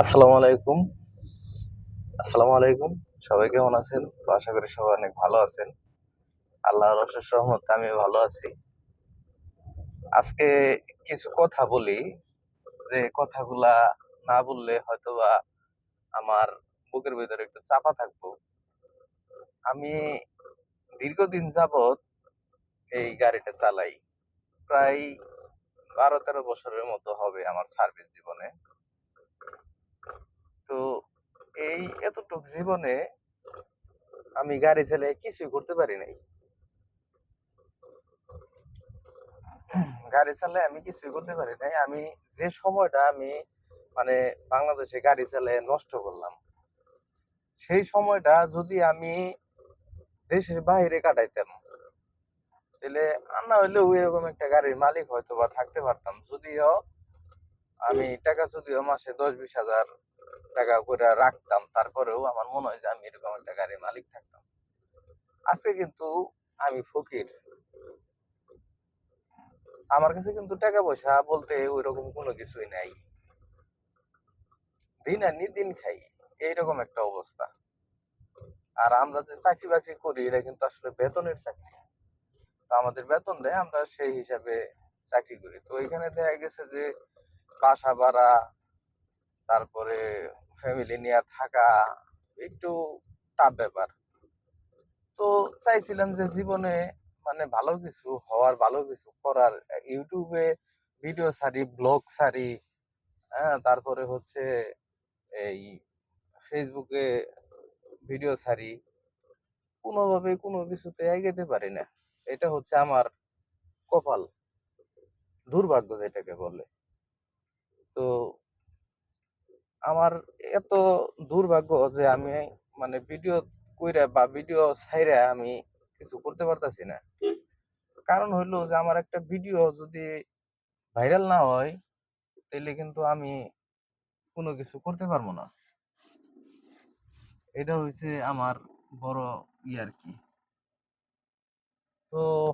আসসালামু আলাইকুম আসসালামু আলাইকুম সবাই কেমন আছেন? তো আশা করি সবাই অনেক ভালো আছেন। আল্লাহর আমি ভালো আছি। আজকে কিছু কথা বলি, যে কথাগুলা না বললে হয়তোবা আমার বুকের ভিতরে একটু চাপা থাকব। আমি দীর্ঘদিন যাবত এই গাড়িটা চালাই। প্রায় বারো তেরো বছরের মতো হবে আমার সার্ভিস জীবনে তো এই এতটুক জীবনে আমি গাড়ি চালিয়ে কিছুই করতে পারি নাই। গাড়ি চালায় আমি কিছুই করতে পারি নাই। আমি যে সময়টা আমি মানে বাংলাদেশে গাড়ি চালিয়ে নষ্ট করলাম, সেই সময়টা যদি আমি দেশের বাইরে কাটাইতাম, তাহলে আর না হইলেও এরকম একটা গাড়ির মালিক হয়তো বা থাকতে পারতাম। যদিও আমি টাকা যদিও মাসে দশ বিশ হাজার টাকা করে রাখতাম, তারপরেও আমার মনে হয় যে আমি এরকম একটা গাড়ির মালিক থাকতাম। আজকে কিন্তু আমি ফকির। আমার কাছে কিন্তু টাকা পয়সা বলতে ওই রকম কোনো কিছুই নাই। দিন আনি দিন খাই, এইরকম একটা অবস্থা। আর আমরা যে চাকরি বাকরি করি, এটা কিন্তু আসলে বেতনের চাকরি। তো আমাদের বেতন দেয়, আমরা সেই হিসাবে চাকরি করি। তো এখানে দেখা গেছে যে বাসা ভাড়া তারপরে ফ্যামিলি নিয়ে থাকা, একটু টাফ ব্যাপার। তো চাইছিলাম যে জীবনে মানে ভালো কিছু হওয়ার, ভালো কিছু করার। ইউটিউবে ভিডিও ছাড়ি ব্লগ ছাড়ি হ্যাঁ তারপরে হচ্ছে এই ফেসবুকে ভিডিও ছাড়ি কোনোভাবে কোনো কিছুতে এগোতে পারি না। এটা হচ্ছে আমার কপাল। দুর্ভাগ্য যেটাকে বলে। তো আমার এত দুর্ভাগ্য যে আমি মানে ভিডিও কইরা বা ভিডিও ছাইরা আমি কিছু করতে পারতাছি না। কারণ হইল যে আমার একটা ভিডিও যদি ভাইরাল না হয় তাহলে কিন্তু আমি কোনো কিছু করতে পারব না। এটা হচ্ছে আমার বড় ই আর কি। তো